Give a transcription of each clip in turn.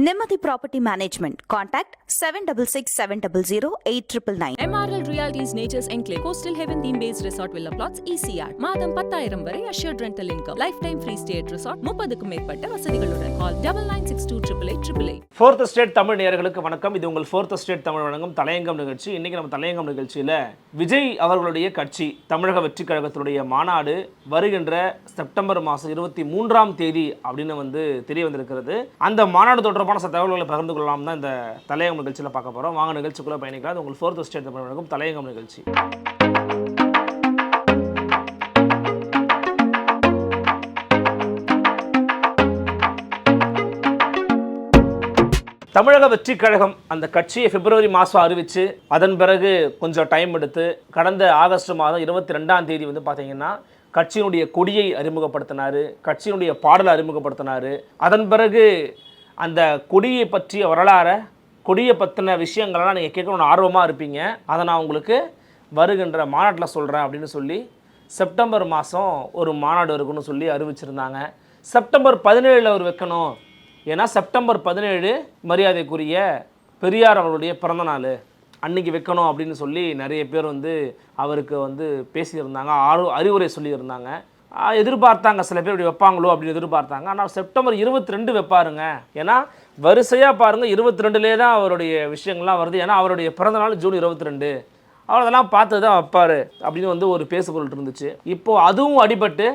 Nimati Property Management. Contact 766 700 8999. MRL Realty's Nature's Enclave, Coastal Heaven theme based resort villa plots, ECR. மாதம் பத்தாயிரம் வரை assured rental income. Lifetime free stay at resort. முப்பதுக்கும் மேற்பட்ட வசதிகளுடன். Call double nine six two triple eight triple eight. Fourth state Tamil நேயர்களுக்கு வணக்கம் இது உங்கள் ஃபோர்த் ஸ்டேட் தமிழ் வழங்கும் தலையங்கம் நிகழ்ச்சி இன்றைக்கி நம்ம தலையங்கம் நிகழ்ச்சியில் விஜய் அவர்களுடைய கட்சி தமிழக வெற்றி கழகத்தினுடைய மாநாடு வருகின்ற செப்டம்பர் மாதம் இருபத்தி மூன்றாம் தேதி அப்படின்னு வந்து தெரிய வந்திருக்கிறது அந்த மாநாடு தொடர்பான சில தகவல்களை பகிர்ந்து கொள்ளலாம் தான் இந்த தலையங்கம் நிகழ்ச்சியில் பார்க்க போகிறோம் வாங்க நிகழ்ச்சிக்குள்ளே பயணிக்கலாம் அது உங்கள் ஃபோர்த் ஸ்டேட் தமிழ் வழங்கும் தலையங்கம் நிகழ்ச்சி. தமிழக வெற்றி கழகம் அந்த கட்சியை பிப்ரவரி மாதம் அறிவித்து அதன் பிறகு கொஞ்சம் டைம் எடுத்து கடந்த ஆகஸ்ட் மாதம் இருபத்தி ரெண்டாம் தேதி வந்து பார்த்தீங்கன்னா கட்சியினுடைய கொடியை அறிமுகப்படுத்தினார் கட்சியினுடைய பாடலை அறிமுகப்படுத்தினார். அதன் பிறகு அந்த கொடியை பற்றிய வரலாறை கொடியை பற்றின விஷயங்கள்லாம் நீங்கள் கேட்கணும்னு ஆர்வமாக இருப்பீங்க. அதை நான் உங்களுக்கு வருகின்ற மாநாட்டில் சொல்கிறேன் அப்படின்னு சொல்லி செப்டம்பர் மாதம் ஒரு மாநாடு இருக்குன்னு சொல்லி அறிவிச்சிருந்தாங்க. செப்டம்பர் பதினேழில் அவர் வைக்கணும். ஏன்னா செப்டம்பர் பதினேழு மரியாதைக்குரிய பெரியார் அவர்களுடைய பிறந்த நாள். அன்னைக்கு வைக்கணும் அப்படின்னு சொல்லி நிறைய பேர் வந்து அவருக்கு வந்து பேசியிருந்தாங்க ஆறு அறிவுரை சொல்லியிருந்தாங்க. எதிர்பார்த்தாங்க. சில பேர் இப்படி வைப்பாங்களோ அப்படின்னு எதிர்பார்த்தாங்க. ஆனால் செப்டம்பர் இருபத்தி ரெண்டு வைப்பாருங்க. ஏன்னா வரிசையாக பாருங்கள் இருபத்தி ரெண்டுலேயே தான் அவருடைய விஷயங்கள்லாம் வருது. ஏன்னா அவருடைய பிறந்த நாள் ஜூன் இருபத்தி ரெண்டு அவர் அதெல்லாம் பார்த்து தான் வைப்பார் அப்படின்னு வந்து ஒரு பேசுபொருள் இருந்துச்சு. இப்போது அதுவும் அடிபட்டு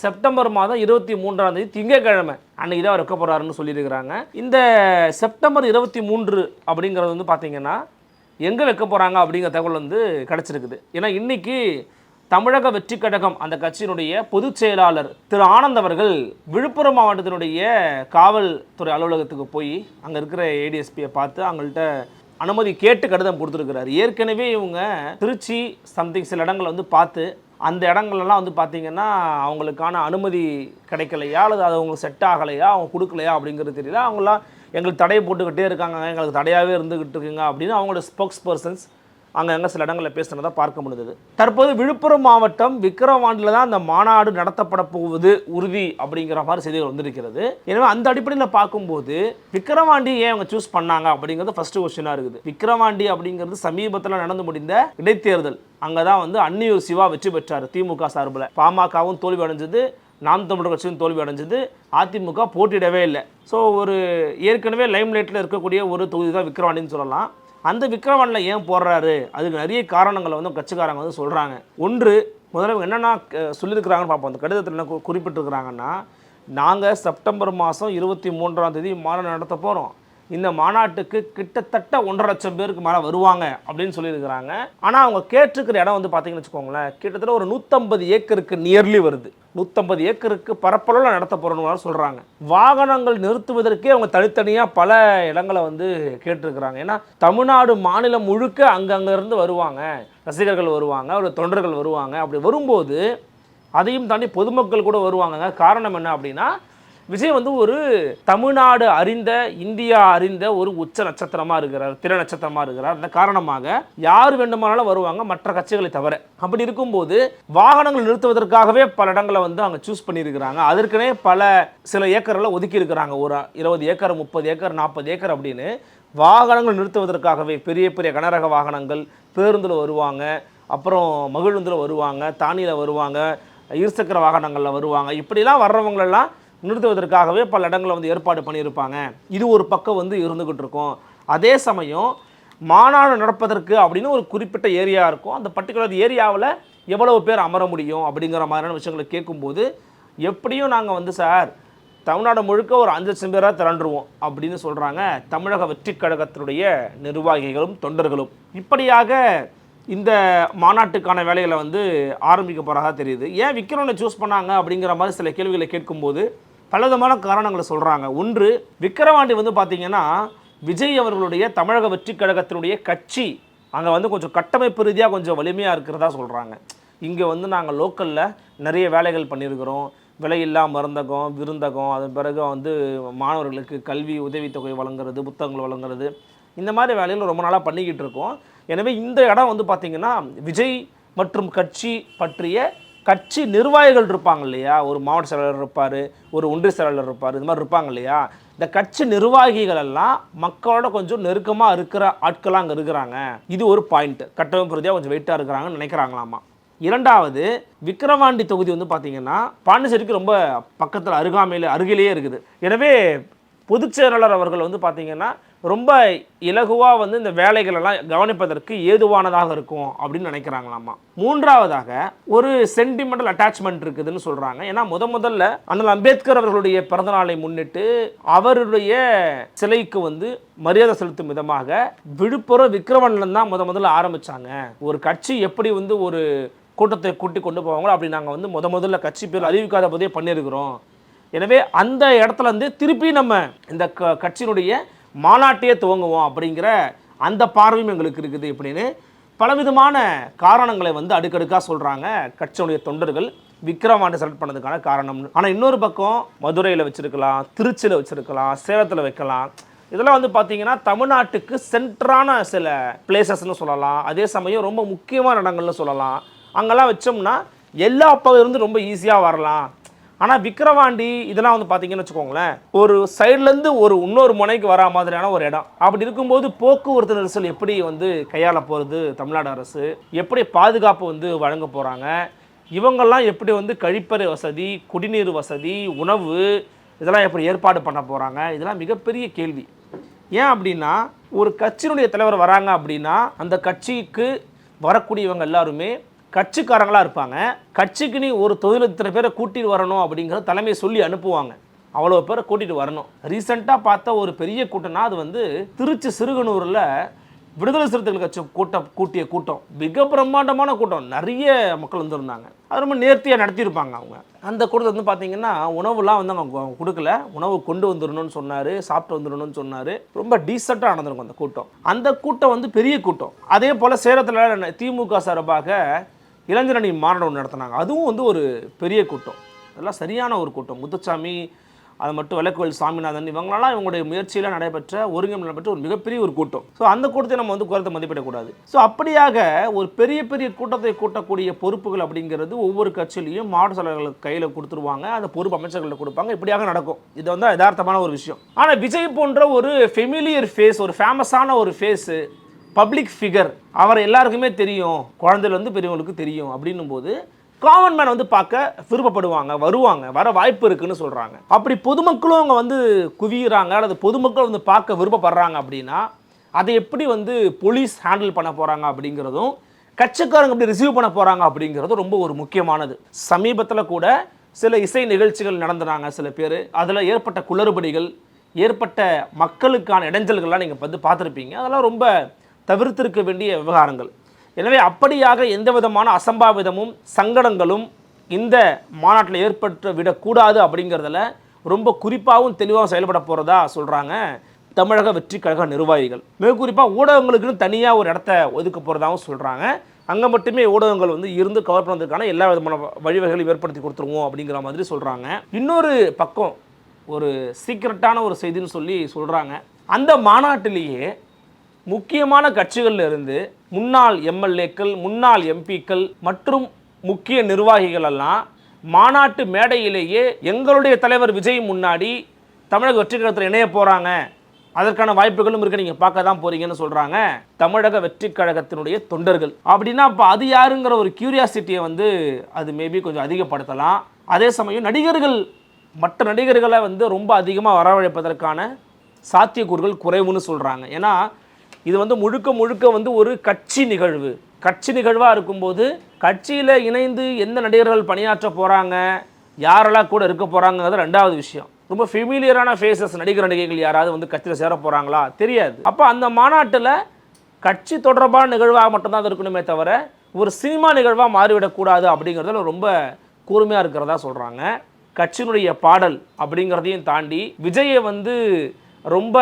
செப்டம்பர் மாதம் இருபத்தி மூன்றாம் தேதி திங்கட்கிழமை அன்னைக்கு தான் அவர் வைக்க போகிறாருன்னு சொல்லியிருக்கிறாங்க. இந்த செப்டம்பர் இருபத்தி மூன்று அப்படிங்கிறது வந்து பார்த்திங்கன்னா எங்கே வைக்க போகிறாங்க அப்படிங்கிற தகவல் வந்து கிடச்சிருக்குது. ஏன்னா இன்னைக்கு தமிழக வெற்றி கழகம் அந்த கட்சியினுடைய பொதுச் செயலாளர் திரு ஆனந்த் அவர்கள் விழுப்புரம் மாவட்டத்தினுடைய காவல்துறை அலுவலகத்துக்கு போய் அங்கே இருக்கிற ஏடிஎஸ்பியை பார்த்து அவங்கள்ட்ட அனுமதி கேட்டு கடிதம் கொடுத்துருக்கிறார். ஏற்கனவே இவங்க திருச்சி சம்திங் சில இடங்களை வந்து பார்த்து அந்த இடங்கள்லாம் வந்து பார்த்திங்கன்னா அவங்களுக்கான அனுமதி கிடைக்கலையா அல்லது அது அவங்களுக்கு செட் ஆகலையா அவங்க கொடுக்கலையா அப்படிங்கிறது தெரியல. அவங்களாம் எங்களுக்கு தடையை போட்டுக்கிட்டே இருக்காங்க எங்களுக்கு தடையாகவே இருந்துக்கிட்டு இருக்குங்க அப்படின்னு அவங்களோட ஸ்போக்ஸ் பர்சன்ஸ் அங்கே சில இடங்களில் பேசுனதை பார்க்க முடிந்தது. தற்போது விழுப்புரம் மாவட்டம் விக்கிரவாண்டில் தான் அந்த மாநாடு நடத்தப்பட போவது உறுதி அப்படிங்கிற மாதிரி செய்திகள் வந்திருக்கிறது. எனவே அந்த அடிப்படையில் பார்க்கும்போது விக்கிரவாண்டி ஏன் அவங்க சூஸ் பண்ணாங்க அப்படிங்கிறது ஃபர்ஸ்ட் கொஸ்டினாக இருக்குது. விக்கிரவாண்டி அப்படிங்கிறது சமீபத்தில் நடந்து முடிந்த இடைத்தேர்தல். அங்கே தான் வந்து அன்னியூர் சிவா வெற்றி பெற்றார் திமுக சார்பில். பாமகவும் தோல்வி அடைஞ்சது நாம் தமிழர் கட்சியும் தோல்வி அடைஞ்சது அதிமுக போட்டியிடவே இல்லை. ஸோ ஒரு ஏற்கனவே லைம்லைட்டில் இருக்கக்கூடிய ஒரு தொகுதி தான் விக்கிரவாண்டின்னு சொல்லலாம். அந்த விக்ரவாண்டில் ஏன் போடுறாரு? அதுக்கு நிறைய காரணங்களை வந்து கட்சிக்காரங்க வந்து சொல்கிறாங்க ஒன்று முதல்ல என்னென்ன சொல்லியிருக்கிறாங்கன்னு பார்ப்போம். அந்த கடிதத்தில் என்ன குறிப்பிட்டிருக்கிறாங்கன்னா நாங்கள் செப்டம்பர் மாதம் இருபத்தி மூன்றாம் தேதி மாநாடு நடத்த போகிறோம் இந்த மாநாட்டுக்கு கிட்டத்தட்ட ஒன்றரை லட்சம் பேருக்கு மேலே வருவாங்க அப்படின்னு சொல்லியிருக்கிறாங்க. ஆனால் அவங்க கேட்டிருக்கிற இடம் வந்து பார்த்தீங்கன்னு வச்சுக்கோங்களேன் கிட்டத்தட்ட ஒரு நூற்றம்பது ஏக்கருக்கு நியர்லி வருது. நூற்றம்பது ஏக்கருக்கு பரப்பளவில் நடத்த போகிறோன்னு சொல்கிறாங்க வாகனங்கள் நிறுத்துவதற்கே அவங்க தனித்தனியாக பல இடங்களை வந்து கேட்டிருக்கிறாங்க. ஏன்னா தமிழ்நாடு மாநிலம் முழுக்க அங்கங்கேருந்து வருவாங்க. ரசிகர்கள் வருவாங்க ஒரு தொண்டர்கள் வருவாங்க. அப்படி வரும்போது அதையும் தாண்டி பொதுமக்கள் கூட வருவாங்க காரணம் என்ன அப்படின்னா விஜய் வந்து ஒரு தமிழ்நாடு அறிந்த இந்தியா அறிந்த ஒரு உச்ச நட்சத்திரமாக இருக்கிறார் திற நட்சத்திரமாக இருக்கிறார். அந்த காரணமாக யார் வேண்டுமானாலும் வருவாங்க மற்ற கட்சிகளை தவிர. அப்படி இருக்கும்போது வாகனங்கள் நிறுத்துவதற்காகவே பல இடங்களை வந்து அங்கே சூஸ் பண்ணியிருக்கிறாங்க. அதற்குனே பல சில ஏக்கர்களை ஒதுக்கி இருக்கிறாங்க. ஒரு இருபது ஏக்கர் முப்பது ஏக்கர் நாற்பது ஏக்கர் அப்படின்னு. வாகனங்கள் நிறுத்துவதற்காகவே பெரிய பெரிய கனரக வாகனங்கள் பேருந்தில் வருவாங்க அப்புறம் மகிழுந்தில் வருவாங்க தானியில் வருவாங்க இருசக்கர வாகனங்களில் வருவாங்க. இப்படிலாம் வர்றவங்களெல்லாம் நிறுத்துவதற்காகவே பல இடங்களில் வந்து ஏற்பாடு பண்ணியிருப்பாங்க. இது ஒரு பக்கம் வந்து இருந்துக்கிட்டு இருக்கும். அதே சமயம் மாநாடு நடப்பதற்கு அப்படின்னு ஒரு குறிப்பிட்ட ஏரியா இருக்கும். அந்த பர்டிகுலர் ஏரியாவில் எவ்வளவு பேர் அமர முடியும் அப்படிங்கிற மாதிரியான விஷயங்களை கேட்கும்போது எப்படியும் நாங்கள் வந்து சார் தமிழ்நாடு முழுக்க ஒரு அஞ்சு லட்சம் பேராக திரண்டுருவோம் அப்படின்னு சொல்கிறாங்க தமிழக வெற்றிக் கழகத்தினுடைய நிர்வாகிகளும் தொண்டர்களும். இப்படியாக இந்த மாநாட்டுக்கான வேலைகளை வந்து ஆரம்பிக்க போகிறதா தெரியுது. ஏன் விக்ரமனை சூஸ் பண்ணாங்க அப்படிங்கிற மாதிரி சில கேள்விகளை கேட்கும்போது பலவிதமான காரணங்களை சொல்கிறாங்க ஒன்று விக்கிரவாண்டி வந்து பார்த்திங்கன்னா விஜய் அவர்களுடைய தமிழக வெற்றி கழகத்தினுடைய கட்சி அங்கே வந்து கொஞ்சம் கட்டமைப்பு ரீதியாக கொஞ்சம் வலிமையாக இருக்கிறதா சொல்கிறாங்க இங்கே வந்து நாங்கள் லோக்கலில் நிறைய வேலைகள் பண்ணியிருக்கிறோம் விலையில்லா மருந்தகம் விருந்தகம் அதன் பிறகு வந்து மாணவர்களுக்கு கல்வி உதவித்தொகை வழங்குறது புத்தகங்கள் வழங்குறது இந்த மாதிரி வேலைகள் ரொம்ப நாளாக பண்ணிக்கிட்டு இருக்கோம். எனவே இந்த இடம் வந்து பார்த்திங்கன்னா விஜய் மற்றும் கட்சி பற்றிய கட்சி நிர்வாகிகள் இருப்பாங்க இல்லையா? ஒரு மாவட்ட செயலாளர் இருப்பார் ஒரு ஒன்றிய செயலாளர் இருப்பார் இது மாதிரி இருப்பாங்க இல்லையா? இந்த கட்சி நிர்வாகிகள் எல்லாம் மக்களோட கொஞ்சம் நெருக்கமாக இருக்கிற ஆட்களாக அங்கே இருக்கிறாங்க. இது ஒரு பாயிண்ட் கட்டமைப்பு ரீதியாக கொஞ்சம் வெயிட்டாக இருக்கிறாங்கன்னு நினைக்கிறாங்களாமா? இரண்டாவது விக்கிரவாண்டி தொகுதி வந்து பார்த்திங்கன்னா பாண்டிச்சேரிக்கு ரொம்ப பக்கத்தில் அருகாமையில் அருகிலேயே இருக்குது. எனவே பொதுச் செயலாளர் அவர்கள் வந்து பார்த்திங்கன்னா ரொம்ப இலகுவாக வந்து இந்த வேலைகளெல்லாம் கவனிப்பதற்கு ஏதுவானதாக இருக்கும் அப்படின்னு நினைக்கிறாங்களாமா? மூன்றாவதாக ஒரு சென்டிமெண்டல் அட்டாச்மெண்ட் இருக்குதுன்னு சொல்கிறாங்க ஏன்னா முத முதல்ல அண்ணல் அம்பேத்கர் அவர்களுடைய பிறந்தநாளை முன்னிட்டு அவருடைய சிலைக்கு வந்து மரியாதை செலுத்தும் விதமாக விழுப்புரம் விக்ரமன்லன் தான் முத முதல்ல ஆரம்பிச்சாங்க. ஒரு கட்சி எப்படி வந்து ஒரு கூட்டத்தை கூட்டி கொண்டு போவாங்களோ அப்படி நாங்கள் வந்து முத முதல்ல கட்சி பேர் அறிவிக்காத போதே பண்ணியிருக்கிறோம். எனவே அந்த இடத்துல இருந்து திருப்பி நம்ம இந்த க கட்சியினுடைய மாநாட்டையே துவங்குவோம் அப்படிங்கிற அந்த பார்வையும் எங்களுக்கு இருக்குது இப்படின்னு பலவிதமான காரணங்களை வந்து அடுக்கடுக்காக சொல்கிறாங்க கட்சியினுடைய தொண்டர்கள். விக்ரமாண்டை செலக்ட் பண்ணதுக்கான காரணம். ஆனால் இன்னொரு பக்கம் மதுரையில் வச்சுருக்கலாம் திருச்சியில் வச்சுருக்கலாம் சேலத்தில் வைக்கலாம். இதெல்லாம் வந்து பார்த்தீங்கன்னா தமிழ்நாட்டுக்கு சென்ட்ரான சில பிளேசஸ்னு சொல்லலாம். அதே சமயம் ரொம்ப முக்கியமான இடங்கள்னு சொல்லலாம். அங்கெல்லாம் வச்சோம்னா எல்லா பகுதியிலிருந்து ரொம்ப ஈஸியாக வரலாம். ஆனால் விக்கிரவாண்டி இதெல்லாம் வந்து பார்த்தீங்கன்னு வச்சுக்கோங்களேன் ஒரு சைட்லேருந்து ஒரு இன்னொரு முனைக்கு வரா மாதிரியான ஒரு இடம். அப்படி இருக்கும்போது போக்குவரத்து நெரிசல் எப்படி வந்து கையாள போகிறது தமிழ்நாடு அரசு? எப்படி பாதுகாப்பு வந்து வழங்க போகிறாங்க இவங்கெல்லாம் எப்படி வந்து கழிப்பறை வசதி குடிநீர் வசதி உணவு இதெல்லாம் எப்படி ஏற்பாடு பண்ண போகிறாங்க இதெல்லாம் மிகப்பெரிய கேள்வி. ஏன் அப்படின்னா ஒரு கட்சியினுடைய தலைவர் வராங்க அப்படின்னா அந்த கட்சிக்கு வரக்கூடியவங்க எல்லாருமே கட்சிக்காரங்களாக இருப்பாங்க. கட்சிக்கு நீ ஒரு தொழில் இத்தனை பேரை கூட்டிகிட்டு வரணும் அப்படிங்கிறத தலைமையை சொல்லி அனுப்புவாங்க. அவ்வளோ பேரை கூட்டிகிட்டு வரணும். ரீசெண்டாக பார்த்த ஒரு பெரிய கூட்டம்னா அது வந்து திருச்சி சிறுகனூரில் விடுதலை சிறுத்தைகள் கட்சி கூட்டம் கூட்டிய கூட்டம். மிக பிரம்மாண்டமான கூட்டம். நிறைய மக்கள் வந்திருந்தாங்க. அது ரொம்ப நேர்த்தியாக நடத்தியிருப்பாங்க அவங்க. அந்த கூட்டத்தில் வந்து பார்த்தீங்கன்னா உணவுலாம் வந்து அவங்க கொடுக்கல. உணவு கொண்டு வந்துடணும்னு சொன்னார் சாப்பிட்டு வந்துடணும்னு சொன்னார். ரொம்ப டீசெண்டாக நடந்திருக்கும் அந்த கூட்டம். அந்த கூட்டம் வந்து பெரிய கூட்டம். அதே போல் சேலத்தில் திமுக சார்பாக இளைஞரணி மாநாடு நடத்தினாங்க. அதுவும் வந்து ஒரு பெரிய கூட்டம். அதெல்லாம் சரியான ஒரு கூட்டம். முத்துச்சாமி அது மட்டும் விளக்குவல் சாமிநாதன் இவங்களெல்லாம் இவங்களுடைய முயற்சியில் நடைபெற்ற ஒருங்கிணைப்பு நடைபெற்ற ஒரு மிகப்பெரிய ஒரு கூட்டம். ஸோ அந்த கூட்டத்தை நம்ம வந்து குறைத்து மதிப்பிடக்கூடாது. ஸோ அப்படியாக ஒரு பெரிய பெரிய கூட்டத்தை கூட்டக்கூடிய பொறுப்புகள் அப்படிங்கிறது ஒவ்வொரு கட்சியிலையும் மாவட்ட செயலாளர்களுக்கு கையில் கொடுத்துருவாங்க. அந்த பொறுப்பு அமைச்சர்களில் கொடுப்பாங்க. இப்படியாக நடக்கும். இது வந்து யதார்த்தமான ஒரு விஷயம். ஆனால் விஜய் போன்ற ஒரு ஃபெமிலியர் ஃபேஸ் ஒரு ஃபேமஸான ஒரு ஃபேஸு பப்ளிக் ஃபிகர் அவர் எல்லாருக்குமே தெரியும். குழந்தையிலேருந்து பெரியவங்களுக்கு தெரியும் அப்படின்னும் போது காமன் மேன் வந்து பார்க்க விருப்பப்படுவாங்க வருவாங்க வர வாய்ப்பு இருக்குன்னு சொல்கிறாங்க அப்படி பொதுமக்களும் அவங்க வந்து குவியிறாங்க அல்லது பொதுமக்கள் வந்து பார்க்க விருப்பப்படுறாங்க அப்படின்னா அதை எப்படி வந்து போலீஸ் ஹேண்டில் பண்ண போகிறாங்க அப்படிங்கிறதும் கட்சிக்காரங்க எப்படி ரிசீவ் பண்ண போகிறாங்க அப்படிங்கிறதும் ரொம்ப ஒரு முக்கியமானது. சமீபத்தில் கூட சில இசை நிகழ்ச்சிகள் நடந்துனாங்க சில பேர். அதில் ஏற்பட்ட குளறுபடிகள் ஏற்பட்ட மக்களுக்கான இடைஞ்சல்கள்லாம் நீங்கள் வந்து பார்த்துருப்பீங்க. அதெல்லாம் ரொம்ப தவிர்த்திருக்க வேண்டிய விவகாரங்கள். எனவே அப்படியாக எந்த விதமான அசம்பாவிதமும் சங்கடங்களும் இந்த மாநாட்டில் ஏற்பட்டு விடக்கூடாது அப்படிங்கிறதுல ரொம்ப குறிப்பாகவும் தெளிவாகவும் செயல்பட போகிறதா சொல்கிறாங்க தமிழக வெற்றி கழக நிர்வாகிகள். மிக குறிப்பாக ஊடகங்களுக்குன்னு தனியாக ஒரு இடத்த ஒதுக்க போகிறதாகவும் சொல்கிறாங்க அங்கே மட்டுமே ஊடகங்கள் வந்து இருந்து கவர் பண்ணுறதுக்கான எல்லா விதமான வழிவகைகளையும் ஏற்படுத்தி கொடுத்துருவோம் அப்படிங்கிற மாதிரி சொல்கிறாங்க இன்னொரு பக்கம் ஒரு சீக்ரெட்டான ஒரு செய்தின்னு சொல்லி சொல்கிறாங்க அந்த மாநாட்டிலேயே முக்கியமான கட்சிகளில் இருந்து முன்னாள் எம்எல்ஏக்கள் முன்னாள் எம்பிக்கள் மற்றும் முக்கிய நிர்வாகிகள் எல்லாம் மாநாட்டு மேடையிலேயே எங்களுடைய தலைவர் விஜய் முன்னாடி தமிழக வெற்றிக்கழகத்தில் இணைய போகிறாங்க அதற்கான வாய்ப்புகளும் இருக்கு. நீங்கள் பார்க்க தான் போறீங்கன்னு சொல்கிறாங்க தமிழக வெற்றி கழகத்தினுடைய தொண்டர்கள். அப்படின்னா அப்போ அது யாருங்கிற ஒரு கியூரியாசிட்டியை வந்து அது மேபி கொஞ்சம் அதிகப்படுத்தலாம். அதே சமயம் நடிகர்கள் மற்ற நடிகர்களை வந்து ரொம்ப அதிகமாக வரவழைப்பதற்கான சாத்தியக்கூறுகள் குறைவுன்னு சொல்கிறாங்க ஏன்னா இது வந்து முழுக்க முழுக்க வந்து ஒரு கட்சி நிகழ்வு. கட்சி நிகழ்வாக இருக்கும்போது கட்சியில் இணைந்து எந்த நடிகர்கள் பணியாற்ற போகிறாங்க யாரெல்லாம் கூட இருக்க போகிறாங்கிறது ரெண்டாவது விஷயம். ரொம்ப ஃபெமிலியரான ஃபேஸஸ் நடிகர் நடிகைகள் யாராவது வந்து கட்சியில் சேர போகிறாங்களா தெரியாது. அப்போ அந்த மாநாட்டில் கட்சி தொடர்பான நிகழ்வாக மட்டும்தான் அது இருக்கணுமே தவிர ஒரு சினிமா நிகழ்வாக மாறிவிடக்கூடாது அப்படிங்கிறதுல ரொம்ப கூர்மையாக இருக்கிறதா சொல்கிறாங்க கட்சியினுடைய பாடல் அப்படிங்கிறதையும் தாண்டி விஜயை வந்து ரொம்ப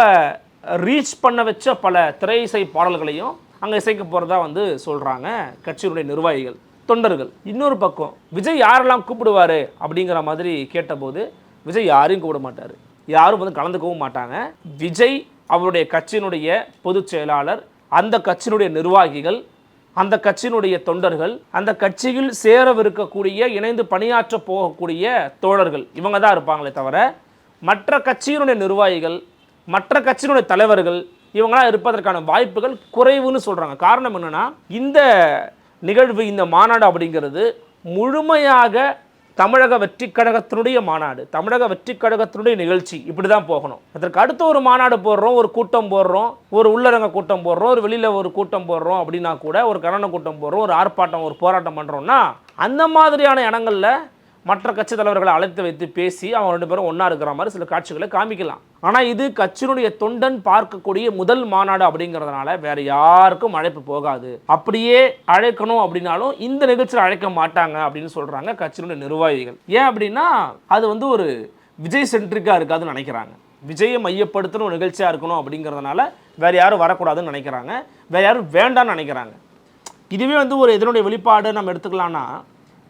ரீச் பண்ண வச்ச பல திரை இசை பாடல்களையும் அங்கே இசைக்க போகிறதா வந்து சொல்கிறாங்க கட்சியினுடைய நிர்வாகிகள் தொண்டர்கள். இன்னொரு பக்கம் விஜய் யாரெல்லாம் கூப்பிடுவார் அப்படிங்கிற மாதிரி கேட்டபோது விஜய் யாரையும் கூப்பிட மாட்டார். யாரும் வந்து கலந்துக்கவும் மாட்டாங்க. விஜய் அவருடைய கட்சியினுடைய பொதுச் செயலாளர் அந்த கட்சியினுடைய நிர்வாகிகள் அந்த கட்சியினுடைய தொண்டர்கள் அந்த கட்சியில் சேரவிருக்கக்கூடிய இணைந்து பணியாற்ற போகக்கூடிய தோழர்கள் இவங்க தான் இருப்பாங்களே தவிர மற்ற கட்சியினுடைய நிர்வாகிகள் மற்ற கட்சியினுடைய தலைவர்கள் இவங்களாம் இருப்பதற்கான வாய்ப்புகள் குறைவுன்னு சொல்கிறாங்க காரணம் என்னென்னா இந்த நிகழ்வு இந்த மாநாடு அப்படிங்கிறது முழுமையாக தமிழக வெற்றிக் கழகத்தினுடைய மாநாடு தமிழக வெற்றிக் கழகத்தினுடைய நிகழ்ச்சி. இப்படி தான் போகணும். அதற்கு அடுத்த ஒரு மாநாடு போடுறோம் ஒரு கூட்டம் போடுறோம் ஒரு உள்ளரங்க கூட்டம் போடுறோம் ஒரு வெளியில் ஒரு கூட்டம் போடுறோம் அப்படின்னா கூட ஒரு கரண கூட்டம் போடுறோம் ஒரு ஆர்ப்பாட்டம் ஒரு போராட்டம் பண்ணுறோம்னா அந்த மாதிரியான இடங்களில் மற்ற கட்சி தலைவர்களை அழைத்து வைத்து பேசி அவங்க ரெண்டு பேரும் ஒன்றா இருக்கிற மாதிரி சில காட்சிகளை காமிக்கலாம். ஆனால் இது கட்சியினுடைய தொண்டன் பார்க்கக்கூடிய முதல் மாநாடு அப்படிங்கிறதுனால வேற யாருக்கும் அழைப்பு போகாது. அப்படியே அழைக்கணும் அப்படின்னாலும் இந்த நிகழ்ச்சியில் அழைக்க மாட்டாங்க அப்படின்னு சொல்கிறாங்க கட்சியினுடைய நிர்வாகிகள். ஏன் அப்படின்னா அது வந்து ஒரு விஜய் சென்ட்ரிக்காக இருக்காதுன்னு நினைக்கிறாங்க. விஜயை மையப்படுத்தின ஒரு நிகழ்ச்சியாக இருக்கணும் அப்படிங்கிறதுனால வேறு யாரும் வரக்கூடாதுன்னு நினைக்கிறாங்க. வேறு யாரும் வேண்டாம்னு நினைக்கிறாங்க. இதுவே வந்து ஒரு இதனுடைய வெளிப்பாடு நம்ம எடுத்துக்கலாம்னா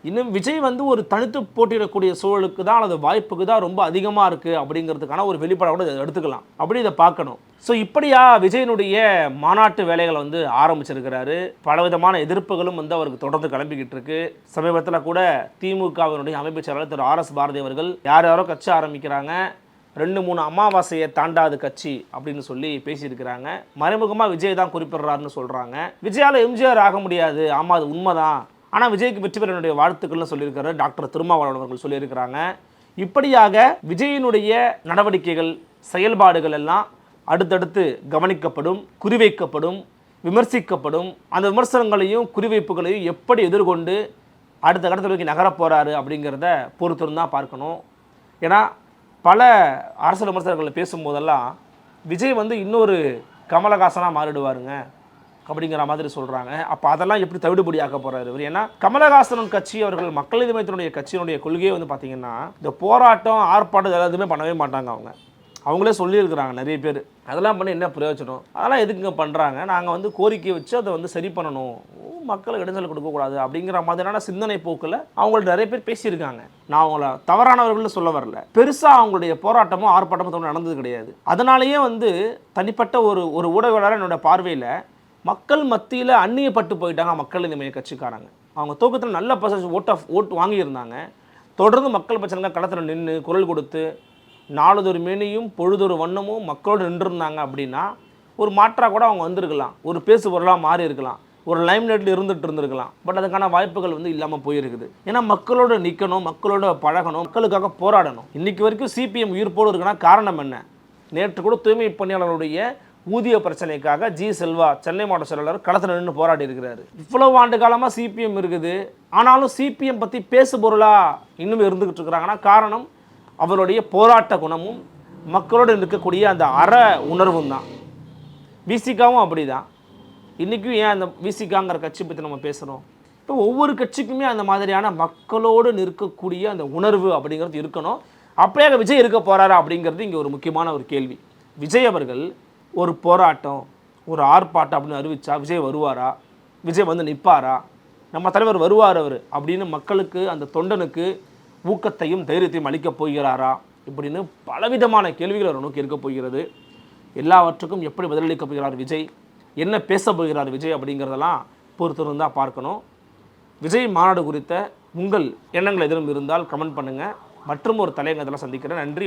இன்னும் விஜய் வந்து ஒரு தனித்து போட்டியிடக்கூடிய சூழலுக்கு தான் அல்லது வாய்ப்புக்கு தான் ரொம்ப அதிகமாக இருக்குது அப்படிங்கிறதுக்கான ஒரு வெளிப்பாடை கூட இதை எடுத்துக்கலாம். அப்படி இதை பார்க்கணும். ஸோ இப்படியா விஜயனுடைய மாநாட்டு வேலைகளை வந்து ஆரம்பிச்சிருக்கிறாரு. பலவிதமான எதிர்ப்புகளும் வந்து அவருக்கு தொடர்ந்து கிளம்பிக்கிட்டு இருக்கு. சமீபத்தில் கூட திமுகவினுடைய அமைப்பு செயலாளர் திரு ஆர் எஸ் பாரதி அவர்கள் யார் யாரோ கட்சி ஆரம்பிக்கிறாங்க. ரெண்டு மூணு அமாவாசையை தாண்டாத கட்சி அப்படின்னு சொல்லி பேசியிருக்கிறாங்க. மறைமுகமாக விஜய் தான் குறிப்பிடுறாருன்னு சொல்கிறாங்க விஜயால் எம்ஜிஆர் ஆக முடியாது. ஆமாம் அது உண்மைதான். ஆனால் விஜய்க்கு வெற்றி பெற என்னுடைய வாழ்த்துக்கள்னு சொல்லியிருக்காரு டாக்டர் திருமாவளவன் அவர்கள் சொல்லியிருக்கிறாங்க. இப்படியாக விஜயினுடைய நடவடிக்கைகள் செயல்பாடுகள் எல்லாம் அடுத்தடுத்து கவனிக்கப்படும் குறிவைக்கப்படும் விமர்சிக்கப்படும். அந்த விமர்சனங்களையும் குறிவைப்புகளையும் எப்படி எதிர்கொண்டு அடுத்த கட்டத்தில் நோக்கி நகரப் போகிறாரு அப்படிங்கிறத பொறுத்திருந்தான் பார்க்கணும். ஏன்னா பல அரசியல் விமர்சகர்கள் பேசும்போதெல்லாம் விஜய் வந்து இன்னொரு கமலஹாசனாக மாறிடுவாருங்க. அப்படிங்கிற மாதிரி சொல்கிறாங்க அப்போ அதெல்லாம் எப்படி தவிடுபடியாக்க போகிறாரு இவர்? ஏன்னா கமலஹாசன் கட்சி அவர்கள் மக்கள் நீதி கட்சியினுடைய கொள்கையை வந்து பார்த்தீங்கன்னா இந்த போராட்டம் ஆர்ப்பாட்டம் இதெல்லாம் எதுவுமே பண்ணவே மாட்டாங்க அவங்க. அவங்களே சொல்லியிருக்கிறாங்க நிறைய பேர். அதெல்லாம் பண்ணி என்ன பிரயோஜனம்? அதெல்லாம் எதுக்குங்க பண்ணுறாங்க நாங்கள் வந்து கோரிக்கை வச்சு அதை வந்து சரி பண்ணணும். மக்களுக்கு இடைஞ்சல் கொடுக்கக்கூடாது அப்படிங்கிற மாதிரியான சிந்தனை போக்கில் அவங்கள்ட்ட நிறைய பேர் பேசியிருக்காங்க. நான் அவங்கள தவறானவர்கள்னு சொல்ல வரல. பெருசாக அவங்களுடைய போராட்டமும் ஆர்ப்பாட்டமும் நடந்தது கிடையாது. அதனாலேயே வந்து தனிப்பட்ட ஒரு ஒரு ஊடகவியலாளர் என்னோட பார்வையில் மக்கள் மத்தியில் அந்நியப்பட்டு போயிட்டாங்க மக்கள் இந்த மைய கட்சிக்காரங்க. அவங்க தூக்கத்தில் நல்ல பர்சன்டேஜ் ஓட் ஆஃப் ஓட் வாங்கியிருந்தாங்க. தொடர்ந்து மக்கள் பிரச்சனைகள் களத்தில் நின்று குரல் கொடுத்து நாலுதொரு மேனியும் பொழுதொரு வண்ணமும் மக்களோடு நின்றுருந்தாங்க அப்படின்னா ஒரு மாற்றாக கூட அவங்க வந்திருக்கலாம். ஒரு பேசு பொருளாக மாறி இருக்கலாம். ஒரு லைம் லைட்டில் இருந்துகிட்டு இருந்திருக்கலாம். பட் அதுக்கான வாய்ப்புகள் வந்து இல்லாமல் போயிருக்குது. ஏன்னா மக்களோட நிற்கணும் மக்களோட பழகணும் மக்களுக்காக போராடணும். இன்றைக்கி வரைக்கும் சிபிஎம் உயிர்ப்போடு இருக்குன்னா காரணம் என்ன? நேற்று கூட தூய்மை பணியாளர்களுடைய ஊதிய பிரச்சனைக்காக ஜி செல்வா சென்னை மாவட்ட செயலாளர் களத்தில் நின்று போராடி இருக்கிறாரு. இவ்வளவு ஆண்டு காலமாக சிபிஎம் இருக்குது. ஆனாலும் சிபிஎம் பற்றி பேசு பொருளாக இன்னும் இருந்துகிட்டு இருக்கிறாங்கன்னா காரணம் அவருடைய போராட்ட குணமும் மக்களோடு இருக்கக்கூடிய அந்த அற உணர்வும் தான். விசிகாவும் அப்படி தான் இன்றைக்கும் ஏன் அந்த விசிகாங்கிற கட்சி பற்றி நம்ம பேசுகிறோம் இப்போ ஒவ்வொரு கட்சிக்குமே அந்த மாதிரியான மக்களோடு நிற்கக்கூடிய அந்த உணர்வு அப்படிங்கிறது இருக்கணும். அப்படியே விஜய் இருக்க போகிறாரா அப்படிங்கிறது இங்கே ஒரு முக்கியமான ஒரு கேள்வி. விஜய் அவர்கள் ஒரு போராட்டம் ஒரு ஆர்ப்பாட்டம் அப்படின்னு அறிவித்தா விஜய் வருவாரா? விஜய் வந்து நிற்பாரா நம்ம தலைவர் வருவார் அவர் அப்படின்னு மக்களுக்கு அந்த தொண்டனுக்கு ஊக்கத்தையும் தைரியத்தையும் அளிக்கப் போகிறாரா? இப்படின்னு பலவிதமான கேள்விகள் அவர் நோக்கி இருக்க போகிறது. எல்லாவற்றுக்கும் எப்படி பதிலளிக்கப் போகிறார் விஜய்? என்ன பேச போகிறார் விஜய் அப்படிங்கிறதெல்லாம் பொறுத்திருந்தால் பார்க்கணும். விஜய் மாநாடு குறித்த உங்கள் எண்ணங்கள் எதிரும் இருந்தால் கமெண்ட் பண்ணுங்கள் மற்றும் ஒரு தலையங்கத்தில் சந்திக்கிறேன். நன்றி.